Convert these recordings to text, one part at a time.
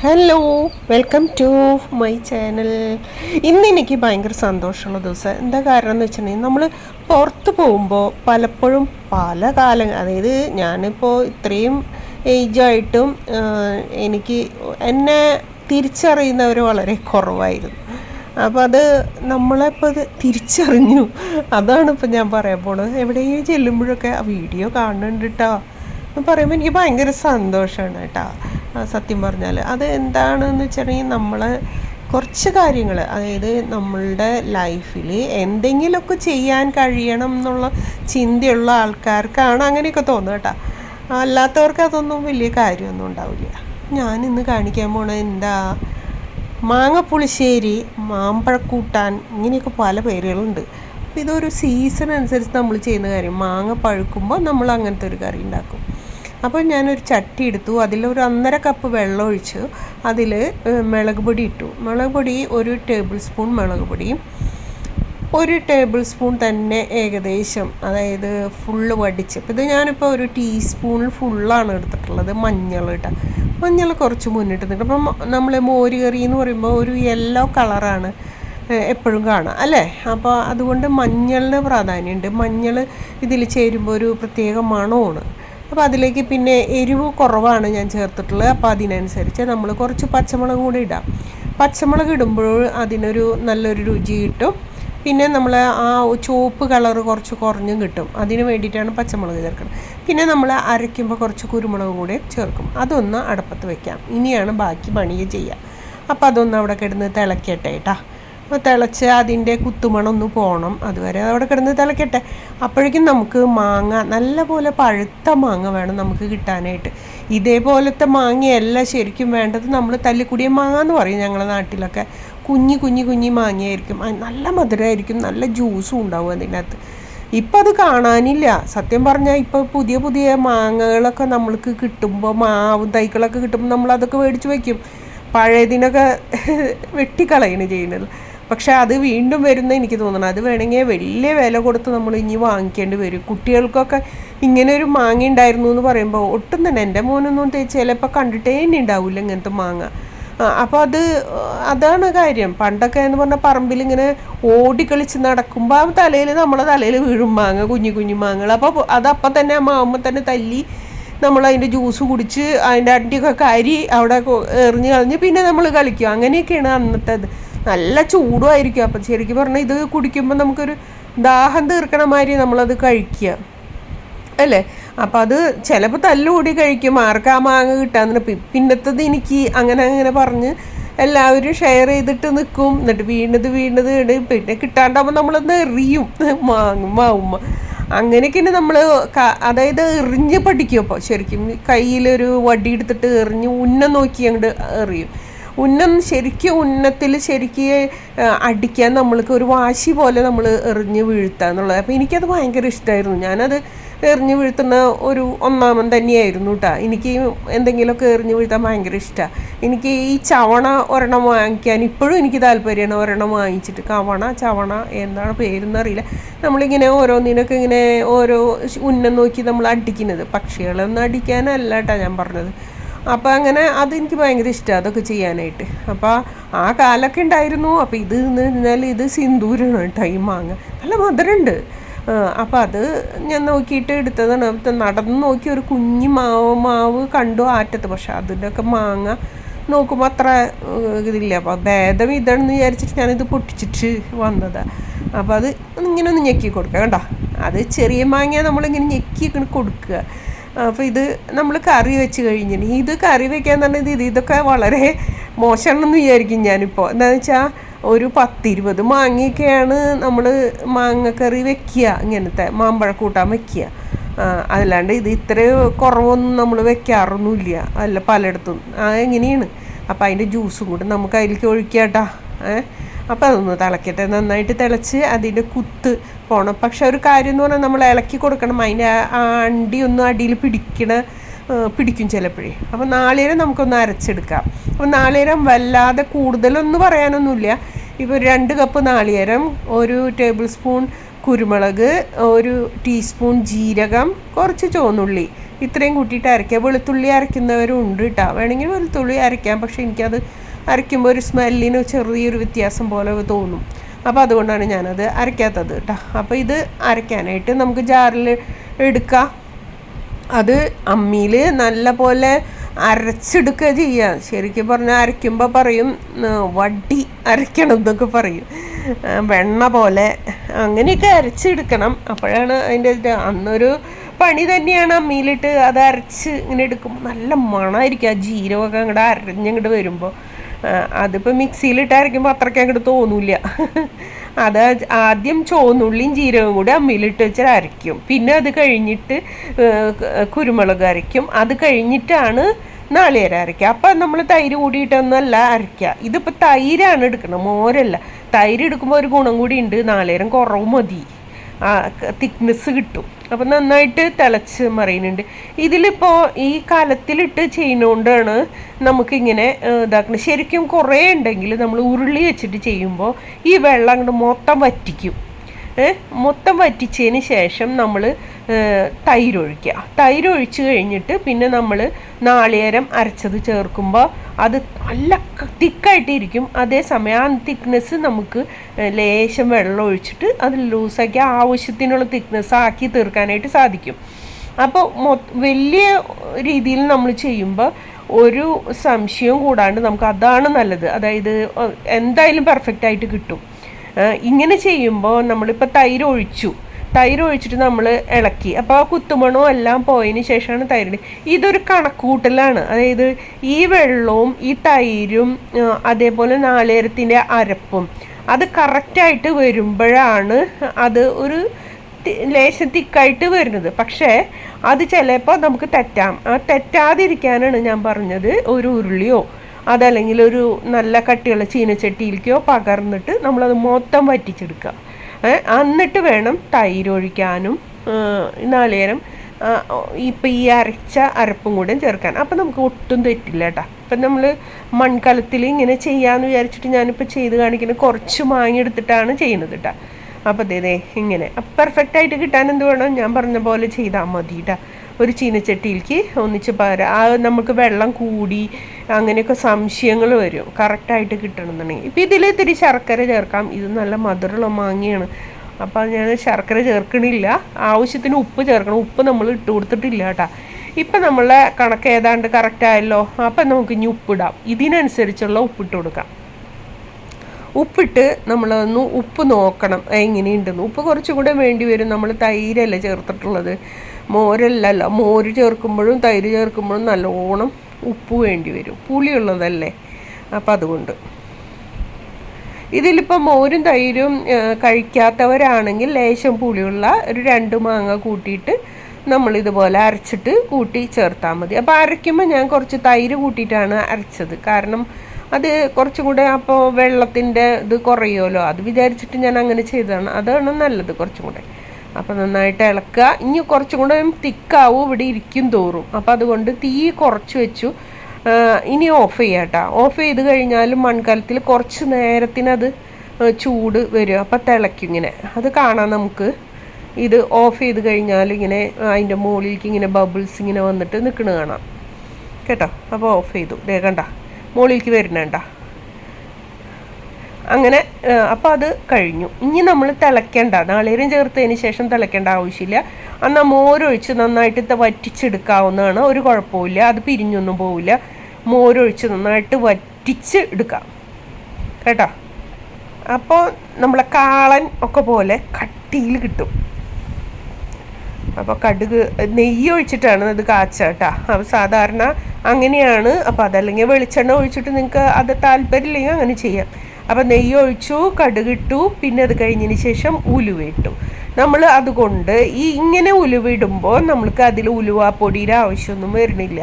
Hello welcome to my channel ഇന്ന് എനിക്ക് ഭയങ്കര സന്തോഷമുള്ള ദിവസം. എന്താ കാരണം എന്ന് വെച്ചിട്ടുണ്ടെങ്കിൽ നമ്മൾ പുറത്ത് പോകുമ്പോൾ പലപ്പോഴും പല കാലം അതായത് ഞാനിപ്പോൾ ഇത്രയും ഏജായിട്ടും എനിക്ക് എന്നെ തിരിച്ചറിയുന്നവർ വളരെ കുറവായിരുന്നു. അപ്പോൾ അത് നമ്മളെപ്പോൾ അത് തിരിച്ചറിഞ്ഞു. അതാണ് ഇപ്പം ഞാൻ പറയാൻ പോണത്. എവിടെയും ചെല്ലുമ്പോഴൊക്കെ ആ വീഡിയോ കാണുന്നുണ്ട് കേട്ടോ എന്ന് പറയുമ്പോൾ എനിക്ക് ഭയങ്കര സന്തോഷമാണ് കേട്ടോ സത്യം പറഞ്ഞാൽ അത് എന്താണെന്ന് വെച്ചിട്ടുണ്ടെങ്കിൽ നമ്മൾ കുറച്ച് കാര്യങ്ങൾ അതായത് നമ്മളുടെ ലൈഫിൽ എന്തെങ്കിലുമൊക്കെ ചെയ്യാൻ കഴിയണം എന്നുള്ള ചിന്തയുള്ള ആൾക്കാർക്കാണ് അങ്ങനെയൊക്കെ തോന്നുക കേട്ടോ. അല്ലാത്തവർക്ക് അതൊന്നും വലിയ കാര്യമൊന്നും ഉണ്ടാവില്ല. ഞാൻ ഇന്ന് കാണിക്കാൻ പോണത് എന്താ മാങ്ങപ്പുളിശ്ശേരി മാമ്പഴക്കൂട്ടാൻ ഇങ്ങനെയൊക്കെ പല പേരുകളുണ്ട്. അപ്പോൾ ഇതൊരു സീസൺ അനുസരിച്ച് നമ്മൾ ചെയ്യുന്ന കാര്യം. മാങ്ങ പഴുക്കുമ്പോൾ നമ്മൾ അങ്ങനത്തെ ഒരു കറി ഉണ്ടാക്കും. അപ്പോൾ ഞാനൊരു ചട്ടി എടുത്തു. അതിലൊരു ഒന്നര കപ്പ് വെള്ളം ഒഴിച്ച് അതിൽ മുളക് പൊടി ഇട്ടു. മുളക് പൊടി ഒരു ടേബിൾ സ്പൂൺ മുളക് പൊടിയും ഒരു ടേബിൾ സ്പൂൺ തന്നെ ഏകദേശം അതായത് ഫുള്ള് വടിച്ച്. ഇത് ഞാനിപ്പോൾ ഒരു ടീസ്പൂണിൽ ഫുള്ളാണ് എടുത്തിട്ടുള്ളത് മഞ്ഞൾ ഇട്ട. മഞ്ഞൾ കുറച്ച് മുന്നിട്ട് നിൽക്കും അപ്പം നമ്മൾ മോര് കറി എന്ന് പറയുമ്പോൾ ഒരു യെല്ലോ കളറാണ് എപ്പോഴും കാണാം അല്ലേ? അപ്പോൾ അതുകൊണ്ട് മഞ്ഞളിന് പ്രാധാന്യമുണ്ട്. മഞ്ഞൾ ഇതിൽ ചേരുമ്പോൾ ഒരു പ്രത്യേക മണമാണ്. അപ്പോൾ അതിലേക്ക് പിന്നെ എരിവ് കുറവാണ് ഞാൻ ചേർത്തിട്ടുള്ളത്. അപ്പോൾ അതിനനുസരിച്ച് നമ്മൾ കുറച്ച് പച്ചമുളക് കൂടി ഇടാം. പച്ചമുളക് ഇടുമ്പോൾ അതിനൊരു നല്ലൊരു രുചി കിട്ടും. പിന്നെ നമ്മൾ ആ ചുവപ്പ് കളർ കുറച്ച് കുറഞ്ഞും കിട്ടും. അതിന് വേണ്ടിയിട്ടാണ് പച്ചമുളക് ചേർക്കുന്നത് പിന്നെ നമ്മൾ അരയ്ക്കുമ്പോൾ കുറച്ച് കുരുമുളക് കൂടി ചേർക്കും. അതൊന്ന് അടപ്പത്ത് വയ്ക്കാം ഇനിയാണ് ബാക്കി പണി ചെയ്യുക അപ്പോൾ അതൊന്ന് അവിടെ കിടന്ന് തിളക്കട്ടെ കേട്ടാ അപ്പോൾ തിളച്ച് അതിന്റെ കുത്തുമണൊന്ന് പോകണം അതുവരെ അവിടെ കിടന്ന് തിളക്കട്ടെ. അപ്പോഴേക്കും നമുക്ക് മാങ്ങ നല്ലപോലെ പഴുത്ത മാങ്ങ വേണം നമുക്ക് കിട്ടാനായിട്ട്. ഇതേപോലത്തെ മാങ്ങയല്ല ശരിക്കും വേണ്ടത്. നമ്മൾ തല്ലിക്കുടിയ മാങ്ങ എന്ന് പറയും ഞങ്ങളുടെ നാട്ടിലൊക്കെ. കുഞ്ഞി കുഞ്ഞി കുഞ്ഞി മാങ്ങയായിരിക്കും. നല്ല മധുരമായിരിക്കും നല്ല ജ്യൂസും ഉണ്ടാവും അതിനകത്ത്. ഇപ്പം അത് കാണാനില്ല. സത്യം പറഞ്ഞാൽ ഇപ്പോൾ പുതിയ പുതിയ മാങ്ങകളൊക്കെ നമ്മൾക്ക് കിട്ടുമ്പോൾ മാവ് തൈകളൊക്കെ കിട്ടുമ്പോൾ നമ്മൾ അതൊക്കെ മേടിച്ച് വയ്ക്കും. പഴയതിനൊക്കെ വെട്ടിക്കളയാണ് ചെയ്യുന്നത്. പക്ഷെ അത് വീണ്ടും വരുന്ന എനിക്ക് തോന്നണം. അത് വേണമെങ്കിൽ വലിയ വില കൊടുത്ത് നമ്മൾ ഇനി വാങ്ങിക്കേണ്ടി വരും. കുട്ടികൾക്കൊക്കെ ഇങ്ങനെ ഒരു മാങ്ങ ഉണ്ടായിരുന്നു എന്ന് പറയുമ്പോൾ ഒട്ടും തന്നെ എന്റെ മോനൊന്നും ചിലപ്പോൾ കണ്ടിട്ടേ തന്നെ ഉണ്ടാവില്ല ഇങ്ങനത്തെ മാങ്ങ. അപ്പോൾ അത് അതാണ് കാര്യം. പണ്ടൊക്കെ എന്ന് പറഞ്ഞാൽ പറമ്പിൽ ഇങ്ങനെ ഓടിക്കളിച്ച് നടക്കുമ്പോൾ ആ തലയിൽ നമ്മളെ തലയിൽ വീഴും മാങ്ങ കുഞ്ഞു കുഞ്ഞു മാങ്ങകൾ. അപ്പോൾ അതപ്പം തന്നെ ആ മാവുമ്പോൾ തന്നെ തല്ലി നമ്മൾ അതിന്റെ ജ്യൂസ് കുടിച്ച് അതിന്റെ അടിയൊക്കെ കരി അവിടെ എറിഞ്ഞ് കളഞ്ഞ് പിന്നെ നമ്മൾ കളിക്കും. അങ്ങനെയൊക്കെയാണ് അന്നത്തേത്. നല്ല ചൂടുമായിരിക്കും. അപ്പം ശരിക്കും പറഞ്ഞാൽ ഇത് കുടിക്കുമ്പോൾ നമുക്കൊരു ദാഹം തീർക്കണ മാതിരി നമ്മളത് കഴിക്കുക. അല്ലേ? അപ്പം അത് ചിലപ്പോൾ തല്ലുകൂടി കഴിക്കും. ആർക്കാ മാങ്ങ കിട്ടാന്ന് പിന്നത്തത് എനിക്ക് അങ്ങനെ അങ്ങനെ പറഞ്ഞ് എല്ലാവരും ഷെയർ ചെയ്തിട്ട് നിൽക്കും എന്നിട്ട് വീണത് വീണത് ഇട് പിന്നെ കിട്ടാണ്ടാകുമ്പോൾ നമ്മളൊന്ന് എറിയും. മാങ്ങും മാവുമ്മ. അങ്ങനെയൊക്കെയാണ് നമ്മൾ അതായത് എറിഞ്ഞ് പഠിക്കും. അപ്പോൾ ശരിക്കും കയ്യിലൊരു വടി എടുത്തിട്ട് എറിഞ്ഞ് ഉന്നം നോക്കി അങ്ങോട്ട് എറിയും. ഉന്നം ശരിക്കും ഉന്നത്തിൽ ശരിക്ക് അടിക്കാൻ നമ്മൾക്ക് ഒരു വാശി പോലെ നമ്മൾ എറിഞ്ഞ് വീഴ്ത്തുക എന്നുള്ളത്. അപ്പോൾ എനിക്കത് ഭയങ്കര ഇഷ്ടമായിരുന്നു ഞാനത് എറിഞ്ഞ് വീഴ്ത്തുന്ന ഒരു ഒന്നാമൻ തന്നെയായിരുന്നു കേട്ടോ എനിക്ക് എന്തെങ്കിലുമൊക്കെ എറിഞ്ഞ് വീഴ്ത്താൻ ഭയങ്കര ഇഷ്ടമാണ് എനിക്ക് ഈ ചവണ ഒരെണ്ണം വാങ്ങിക്കാൻ ഇപ്പോഴും എനിക്ക് താല്പര്യമാണ് ഒരെണ്ണം വാങ്ങിച്ചിട്ട്. കവണ ചവണ എന്താണ് പേരെന്നറിയില്ല നമ്മളിങ്ങനെ ഓരോന്നിനൊക്കെ ഇങ്ങനെ ഓരോ ഉന്നം നോക്കി നമ്മൾ അടിക്കുന്നത്. പക്ഷികളൊന്നും അടിക്കാനല്ല കേട്ടോ ഞാൻ പറഞ്ഞത്. അപ്പോൾ അങ്ങനെ അതെനിക്ക് ഭയങ്കര ഇഷ്ടമാണ് അതൊക്കെ ചെയ്യാനായിട്ട്. അപ്പോൾ ആ കാലൊക്കെ ഉണ്ടായിരുന്നു. അപ്പോൾ ഇത് എന്ന് പറഞ്ഞാൽ ഇത് സിന്ദൂരാണ് കേട്ടോ ഈ മാങ്ങ. നല്ല മധുരമുണ്ട് അപ്പോൾ അത് ഞാൻ നോക്കിയിട്ട് എടുത്തതാണ്. അപ്പം നടന്ന് നോക്കി ഒരു കുഞ്ഞു മാവ് മാവ് കണ്ടു ആറ്റത്ത്. പക്ഷെ അതിന്റെയൊക്കെ മാങ്ങ നോക്കുമ്പോൾ അത്ര ഇതില്ല. അപ്പോൾ ഭേദം ഇതാണെന്ന് വിചാരിച്ചിട്ട് ഞാനിത് പൊട്ടിച്ചിട്ട് വന്നതാണ് അപ്പോൾ അത് ഇങ്ങനെ ഒന്ന് ഞെക്കി കൊടുക്കുക കണ്ടോ? അത് ചെറിയ മാങ്ങ നമ്മളിങ്ങനെ ഞെക്കി കൊടുക്കുക. അപ്പോൾ ഇത് നമ്മൾ കറി വെച്ച് കഴിഞ്ഞിട്ട് ഇത് കറി വെക്കാൻ പറഞ്ഞത് ഇത് ഇതൊക്കെ വളരെ മോശമാണെന്ന് വിചാരിക്കും ഞാനിപ്പോൾ എന്താണെന്ന് വെച്ചാൽ ഒരു പത്തിരുപത് മാങ്ങയൊക്കെയാണ് നമ്മൾ മാങ്ങക്കറി വെക്കുക ഇങ്ങനത്തെ മാമ്പഴക്കൂട്ടാൻ വെക്കുക. അല്ലാണ്ട് ഇത് ഇത്ര കുറവൊന്നും നമ്മൾ വെക്കാറൊന്നുമില്ല. അല്ല പലയിടത്തും. എങ്ങനെയാണ്? അപ്പോൾ അതിന്റെ ജ്യൂസും കൂടി നമുക്ക് അതിലേക്ക് ഒഴിക്കാട്ടാ. ഏഹ് അപ്പോൾ അതൊന്ന് തിളക്കട്ടെ. നന്നായിട്ട് തിളച്ച് അതിന്റെ കുത്ത് പോകണം പക്ഷെ ഒരു കാര്യം എന്ന് പറഞ്ഞാൽ നമ്മൾ ഇളക്കി കൊടുക്കണം. അതിന്റെ ആ അണ്ടി ഒന്നും അടിയിൽ പിടിക്കണ പിടിക്കും ചിലപ്പോഴേ. അപ്പോൾ നാളികേരം നമുക്കൊന്ന് അരച്ചെടുക്കാം. അപ്പോൾ നാളികേരം വല്ലാതെ കൂടുതലൊന്നും പറയാനൊന്നുമില്ല. ഇപ്പോൾ രണ്ട് കപ്പ് നാളികേരം ഒരു ടേബിൾ സ്പൂൺ കുരുമുളക് ഒരു ടീസ്പൂൺ ജീരകം കുറച്ച് ചുവന്നുള്ളി. ഇത്രയും കൂട്ടിയിട്ട് അരയ്ക്കുക വെളുത്തുള്ളി അരയ്ക്കുന്നവരും ഉണ്ട് കേട്ടോ. വേണമെങ്കിൽ വെളുത്തുള്ളി അരയ്ക്കാം. പക്ഷേ എനിക്കത് അരയ്ക്കുമ്പോൾ ഒരു സ്മെല്ലിന് ചെറിയൊരു വ്യത്യാസം പോലെ തോന്നും. അപ്പോൾ അതുകൊണ്ടാണ് ഞാനത് അരയ്ക്കാത്തത് കേട്ടോ. അപ്പോൾ ഇത് അരയ്ക്കാനായിട്ട് നമുക്ക് ജാറിൽ എടുക്കാം. അത് അമ്മിയിൽ നല്ല പോലെ അരച്ചെടുക്കുക ചെയ്യുക. ശരിക്കും പറഞ്ഞാൽ അരയ്ക്കുമ്പോൾ പറയും വടി അരയ്ക്കണം എന്നൊക്കെ പറയും. വെണ്ണ പോലെ അങ്ങനെയൊക്കെ അരച്ചെടുക്കണം. അപ്പോഴാണ് അതിന്റെ അന്നൊരു പണി തന്നെയാണ് അമ്മിയിലിട്ട് അത് അരച്ച് ഇങ്ങനെ എടുക്കുമ്പോൾ. നല്ല മണമായിരിക്കും ആ ജീരകമൊക്കെ അങ്ങോട്ട് അരഞ്ഞങ്ങോട്ട് വരുമ്പോൾ. അതിപ്പോൾ മിക്സിയിലിട്ട് അരയ്ക്കുമ്പോൾ അത്രയ്ക്ക് അങ്ങോട്ട് തോന്നില്ല. അത് ആദ്യം ചോന്നുള്ളിയും ജീരകവും കൂടി അമ്മിയിലിട്ട് വെച്ച് അരയ്ക്കും. പിന്നെ അത് കഴിഞ്ഞിട്ട് കുരുമുളക് അരയ്ക്കും. അത് കഴിഞ്ഞിട്ടാണ് നാളികേരം അരയ്ക്കുക. അപ്പം നമ്മൾ തൈര് കൂടിയിട്ടൊന്നല്ല അരയ്ക്കുക. ഇതിപ്പോൾ തൈരാണ് എടുക്കണം മോരല്ല. തൈര് എടുക്കുമ്പോൾ ഒരു ഗുണം കൂടി ഉണ്ട്. നാളികേരം കുറവ് മതി. തിക്നെസ് കിട്ടും. അപ്പം നന്നായിട്ട് തിളച്ച് മറിയുന്നുണ്ട്. ഇതിലിപ്പോൾ ഈ കാലത്തിലിട്ട് ചെയ്യുന്നതുകൊണ്ടാണ് നമുക്കിങ്ങനെ ഇതാക്കുന്നത് ശരിക്കും കുറേ ഉണ്ടെങ്കിൽ നമ്മൾ ഉരുളി വെച്ചിട്ട് ചെയ്യുമ്പോൾ ഈ വെള്ളം അങ്ങോട്ട് മൊത്തം വറ്റിക്കും. മൊത്തം വറ്റിച്ചതിന് ശേഷം നമ്മൾ തൈരൊഴിക്കുക. ഒഴിക്കുക തൈര് ഒഴിച്ച് കഴിഞ്ഞിട്ട് പിന്നെ നമ്മൾ നാളികേരം അരച്ചത് ചേർക്കുമ്പോൾ അത് നല്ല തിക്കായിട്ടിരിക്കും. അതേസമയം ആ തിക്നെസ് നമുക്ക് ലേശം വെള്ളം ഒഴിച്ചിട്ട് അത് ലൂസാക്കി ആവശ്യത്തിനുള്ള തിക്നെസ് ആക്കി തീർക്കാനായിട്ട് സാധിക്കും. അപ്പോൾ വലിയ രീതിയിൽ നമ്മൾ ചെയ്യുമ്പോൾ ഒരു സംശയവും കൂടാണ്ട് നമുക്ക് അതാണ് നല്ലത്. അതായത് എന്തായാലും പെർഫെക്റ്റ് ആയിട്ട് കിട്ടും. ഇങ്ങനെ ചെയ്യുമ്പോൾ നമ്മളിപ്പോൾ തൈര് ഒഴിച്ചു. തൈര് ഒഴിച്ചിട്ട് നമ്മൾ ഇളക്കി. അപ്പോൾ ആ കുത്തുമണവും എല്ലാം പോയതിന് ശേഷമാണ് തൈര് ഇതൊരു കണക്കൂട്ടലാണ്. അതായത് ഈ വെള്ളവും ഈ തൈരും അതേപോലെ നാളേരത്തിന്റെ അരപ്പും അത് കറക്റ്റായിട്ട് വരുമ്പോഴാണ് അത് ഒരു ലേശം തിക്കായിട്ട് വരുന്നത്. പക്ഷേ അത് ചിലപ്പോൾ നമുക്ക് തെറ്റാം. ആ തെറ്റാതിരിക്കാനാണ് ഞാൻ പറഞ്ഞത് ഒരു ഉരുളിയോ അതല്ലെങ്കിൽ ഒരു നല്ല കട്ടിയുള്ള ചീനച്ചട്ടിയിലേക്കോ പകർന്നിട്ട് നമ്മളത് മൊത്തം വറ്റിച്ചെടുക്കുക. എന്നിട്ട് വേണം തൈര് ഒഴിക്കാനും നാളികേരം ഇപ്പം ഈ അരച്ച അരപ്പും കൂടെ ചേർക്കാൻ. അപ്പം നമുക്ക് ഒട്ടും തെറ്റില്ല കേട്ടോ. ഇപ്പം നമ്മൾ മൺകലത്തിൽ ഇങ്ങനെ ചെയ്യാമെന്ന് വിചാരിച്ചിട്ട് ഞാനിപ്പോൾ ചെയ്ത് കാണിക്കുന്നത് കുറച്ച് മാങ്ങിയെടുത്തിട്ടാണ് ചെയ്യുന്നത് കേട്ടോ. അപ്പം അതേ ഇങ്ങനെ. അപ്പം പെർഫെക്റ്റായിട്ട് കിട്ടാൻ എന്ത് വേണം? ഞാൻ പറഞ്ഞ പോലെ ചെയ്താൽ മതി കേട്ടോ. ഒരു ചീനച്ചട്ടിയിലേക്ക് ഒന്നിച്ച് പകരം ആ നമുക്ക് വെള്ളം കൂടി അങ്ങനെയൊക്കെ സംശയങ്ങൾ വരും. കറക്റ്റായിട്ട് കിട്ടണമെന്നുണ്ടെങ്കിൽ. ഇപ്പം ഇതിൽ ഇത്തിരി ശർക്കര ചേർക്കാം. ഇത് നല്ല മധുരമുള്ള മാങ്ങയാണ്. അപ്പോൾ ഞാൻ ശർക്കര ചേർക്കണില്ല. ആവശ്യത്തിന് ഉപ്പ് ചേർക്കണം. ഉപ്പ് നമ്മൾ ഇട്ട് കൊടുത്തിട്ടില്ല കേട്ടോ. ഇപ്പം നമ്മളെ കണക്ക് ഏതാണ്ട് കറക്റ്റ് ആയല്ലോ. അപ്പം നമുക്ക് ഇനി ഉപ്പിടാം ഇതിനനുസരിച്ചുള്ള ഉപ്പിട്ട് കൊടുക്കാം. ഉപ്പിട്ട് നമ്മളൊന്ന് ഉപ്പ് നോക്കണം. എങ്ങനെയുണ്ടെന്ന്. ഉപ്പ് കുറച്ചും കൂടെ വേണ്ടി വരും. നമ്മൾ തൈരല്ലേ ചേർത്തിട്ടുള്ളത്. മോരല്ലല്ലോ മോര് ചേർക്കുമ്പോഴും തൈര് ചേർക്കുമ്പോഴും നല്ലോണം ഉപ്പ് വേണ്ടി വരും. പുളിയുള്ളതല്ലേ? അപ്പം അതുകൊണ്ട്. ഇതിലിപ്പോൾ മോരും തൈരും കഴിക്കാത്തവരാണെങ്കിൽ ലേശം പുളിയുള്ള ഒരു രണ്ട് മാങ്ങ കൂട്ടിയിട്ട് നമ്മൾ ഇതുപോലെ അരച്ചിട്ട് കൂട്ടി ചേർത്താൽ മതി. അപ്പോൾ അരയ്ക്കുമ്പോൾ ഞാൻ കുറച്ച് തൈര് കൂട്ടിയിട്ടാണ് അരച്ചത്. കാരണം അത് കുറച്ചും കൂടെ അപ്പോൾ വെള്ളത്തിന്റെ ഇത് കുറയുമല്ലോ. അത് വിചാരിച്ചിട്ട് ഞാൻ അങ്ങനെ ചെയ്തതാണ്. അതാണ് നല്ലത് കുറച്ചും കൂടെ. അപ്പോൾ നന്നായിട്ട് ഇളക്കുക. ഇനി കുറച്ചും കൂടെ തിക്കാവും ഇവിടെ ഇരിക്കും തോറും. അപ്പോൾ അതുകൊണ്ട് തീ കുറച്ച് വെച്ചു. ഇനി ഓഫ് ചെയ്യാം കേട്ടോ. ഓഫ് ചെയ്ത് കഴിഞ്ഞാലും മൺകലത്തിൽ കുറച്ച് നേരത്തിനത് ചൂട് വരും. അപ്പോൾ തിളയ്ക്കും ഇങ്ങനെ. അത് കാണാം നമുക്ക്. ഇത് ഓഫ് ചെയ്ത് കഴിഞ്ഞാൽ ഇങ്ങനെ അതിന്റെ മുകളിലേക്ക് ഇങ്ങനെ ബബിൾസ് ഇങ്ങനെ വന്നിട്ട് നിൽക്കണ കാണാം. കേട്ടോ? അപ്പോൾ ഓഫ് ചെയ്തു. ദേ മുകളിലേക്ക് വരുന്നുണ്ട അങ്ങനെ അപ്പോൾ അത് കഴിഞ്ഞു. ഇനി നമ്മൾ തിളയ്ക്കേണ്ട നാളേരം ചേർത്തതിന് ശേഷം തിളയ്ക്കേണ്ട ആവശ്യമില്ല. എന്നാൽ മോരൊഴിച്ച് നന്നായിട്ട് വറ്റിച്ചെടുക്കാവുന്നതാണ്. ഒരു കുഴപ്പമില്ല അത് പിരിഞ്ഞൊന്നും പോവില്ല. മോരൊഴിച്ച് നന്നായിട്ട് വറ്റിച്ച് എടുക്കാം. കേട്ടോ? അപ്പോൾ നമ്മളെ കാളൻ ഒക്കെ പോലെ കട്ടിയിൽ കിട്ടും. അപ്പോൾ കടുക് നെയ്യ് ഒഴിച്ചിട്ടാണ് ഇത് കാച്ച കേട്ടോ അപ്പോൾ സാധാരണ അങ്ങനെയാണ്. അപ്പോൾ അതല്ലെങ്കിൽ വെളിച്ചെണ്ണ ഒഴിച്ചിട്ട് നിങ്ങൾക്ക് അത് താല്പര്യമില്ലെങ്കിൽ അങ്ങനെ ചെയ്യാം. അപ്പോൾ നെയ്യ് ഒഴിച്ചു കടുകിട്ടു പിന്നെ അത് കഴിഞ്ഞതിന് ശേഷം ഉലുവയിട്ടു. നമ്മൾ അതുകൊണ്ട് ഈ ഇങ്ങനെ ഉലുവിടുമ്പോൾ നമ്മൾക്ക് അതിൽ ഉലുവാപ്പൊടിയുടെ ആവശ്യമൊന്നും വരുന്നില്ല.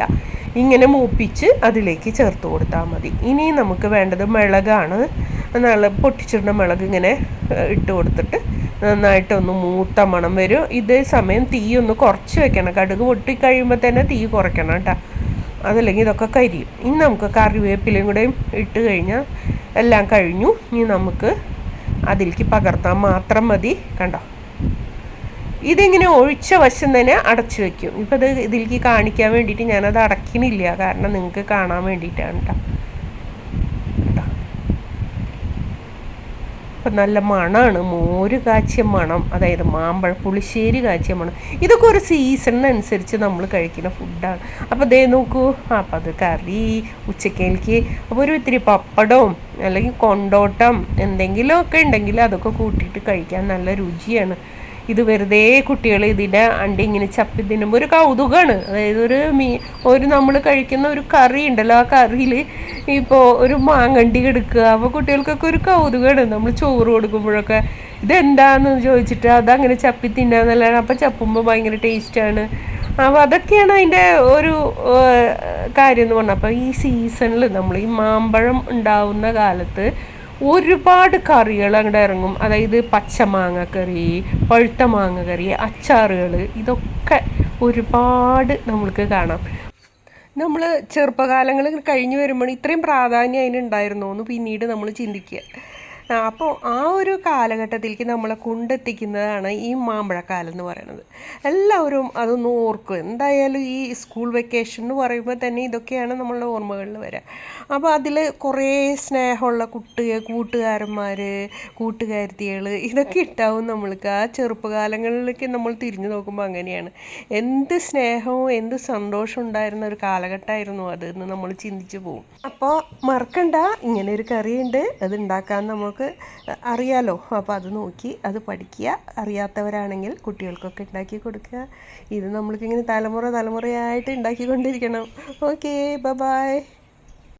ഇങ്ങനെ മൂപ്പിച്ച് അതിലേക്ക് ചേർത്ത് കൊടുത്താൽ മതി. ഇനി നമുക്ക് വേണ്ടത് മിളകാണ്. നല്ല പൊട്ടിച്ചിടുന്ന മിളക് ഇങ്ങനെ ഇട്ട് കൊടുത്തിട്ട് നന്നായിട്ടൊന്ന് മൂത്ത മണം വരും. ഇതേ സമയം തീ ഒന്ന് കുറച്ച് വെക്കണം. കടുക് പൊട്ടി കഴിയുമ്പോൾ തന്നെ തീ കുറയ്ക്കണം കേട്ടോ. അതല്ലെങ്കിൽ ഇതൊക്കെ കരിയും. ഇനി നമുക്ക് കറിവേപ്പിലയും കൂടെയും ഇട്ട് കഴിഞ്ഞാൽ എല്ലാം കഴിഞ്ഞു. ഇനി നമുക്ക് അതിലേക്ക് പകർത്താൻ മാത്രം മതി. കണ്ടോ? ഇതിങ്ങനെ ഒഴിച്ച വശം തന്നെ അടച്ചു വെക്കും. ഇപ്പം ഇത് ഇതിലേക്ക് കാണിക്കാൻ വേണ്ടിയിട്ട് ഞാനത് അടയ്ക്കണില്ല. കാരണം നിങ്ങൾക്ക് കാണാൻ വേണ്ടിയിട്ടാണ് കേട്ടോ ഇപ്പം നല്ല മണമാണ് മോര് കാച്ചിയ മണം. അതായത് മാമ്പഴം പുളിശ്ശേരി കാച്ചിയ മണം. ഇതൊക്കെ ഒരു സീസണിനനുസരിച്ച് നമ്മൾ കഴിക്കുന്ന ഫുഡാണ് അപ്പോൾ ദേ നോക്കൂ. അപ്പം അത് കറി ഉച്ചക്കേൽക്ക് അപ്പോൾ ഒരു ഇത്തിരി പപ്പടവും അല്ലെങ്കിൽ കൊണ്ടോട്ടം എന്തെങ്കിലുമൊക്കെ ഉണ്ടെങ്കിൽ അതൊക്കെ കൂട്ടിയിട്ട് കഴിക്കാൻ നല്ല രുചിയാണ്. ഇത് വെറുതെ കുട്ടികൾ ഇതിന്റെ അണ്ടി ഇങ്ങനെ ചപ്പി തിന്നുമ്പോൾ ഒരു കൗതുകമാണ് അതായത് ഒരു മീ ഒരു നമ്മൾ കഴിക്കുന്ന ഒരു കറി ഉണ്ടല്ലോ ആ കറിയിൽ ഇപ്പോൾ ഒരു മാങ്ങണ്ടി എടുക്കുക. അപ്പോൾ കുട്ടികൾക്കൊക്കെ ഒരു കൗതുകമാണ് നമ്മൾ ചോറ് കൊടുക്കുമ്പോഴൊക്കെ ഇതെന്താന്ന് ചോദിച്ചിട്ട് അതങ്ങനെ ചപ്പി തിന്നാന്നല്ലാണ് അപ്പോൾ ചപ്പുമ്പോൾ ഭയങ്കര ടേസ്റ്റാണ്. അപ്പോൾ അതൊക്കെയാണ് അതിന്റെ ഒരു കാര്യം എന്ന് പറഞ്ഞാൽ അപ്പോൾ ഈ സീസണിൽ നമ്മൾ ഈ മാമ്പഴം ഉണ്ടാവുന്ന കാലത്ത് ഒരുപാട് കറികൾ അങ്ങോട്ട് ഇറങ്ങും. അതായത് പച്ചമാങ്ങ കറി പഴുത്ത മാങ്ങ കറി അച്ചാറുകൾ ഇതൊക്കെ ഒരുപാട് നമ്മൾക്ക് കാണാം. നമ്മൾ ചെറുപ്പകാലങ്ങൾ കഴിഞ്ഞ് വരുമ്പോൾ ഇത്രയും പ്രാധാന്യം അതിനുണ്ടായിരുന്നോ എന്ന് പിന്നീട് നമ്മൾ ചിന്തിക്കുക. അപ്പോൾ ആ ഒരു കാലഘട്ടത്തിലേക്ക് നമ്മളെ കൊണ്ടെത്തിക്കുന്നതാണ് ഈ മാമ്പഴക്കാലം എന്ന് പറയുന്നത്. എല്ലാവരും അതൊന്നും ഓർക്കും. എന്തായാലും ഈ സ്കൂൾ വെക്കേഷൻ എന്ന് പറയുമ്പോൾ തന്നെ ഇതൊക്കെയാണ് നമ്മളുടെ ഓർമ്മകളിൽ വരിക അപ്പോൾ അതിൽ കുറേ സ്നേഹമുള്ള കുട്ടികൾ കൂട്ടുകാരന്മാർ കൂട്ടുകാരുത്തികൾ ഇതൊക്കെ ഉണ്ടാവും നമ്മൾക്ക്. ആ ചെറുപ്പകാലങ്ങളിലേക്ക് നമ്മൾ തിരിഞ്ഞു നോക്കുമ്പോൾ അങ്ങനെയാണ്. എന്ത് സ്നേഹവും എന്ത് സന്തോഷം ഉണ്ടായിരുന്ന ഒരു കാലഘട്ടമായിരുന്നു അത് എന്ന് നമ്മൾ ചിന്തിച്ചു പോകും അപ്പോൾ മറക്കണ്ട. ഇങ്ങനെ ഒരു കറിയുണ്ട്. അത് ഉണ്ടാക്കാൻ നമുക്ക് അറിയാലോ. അപ്പോൾ അത് നോക്കി അത് പഠിക്കുക. അറിയാത്തവരാണെങ്കിൽ കുട്ടികൾക്കൊക്കെ ഉണ്ടാക്കി കൊടുക്കുക. ഇത് നമ്മൾക്കിങ്ങനെ തലമുറ തലമുറയായിട്ട് ഉണ്ടാക്കിക്കൊണ്ടിരിക്കണം. ഓക്കേ ബ ബായ്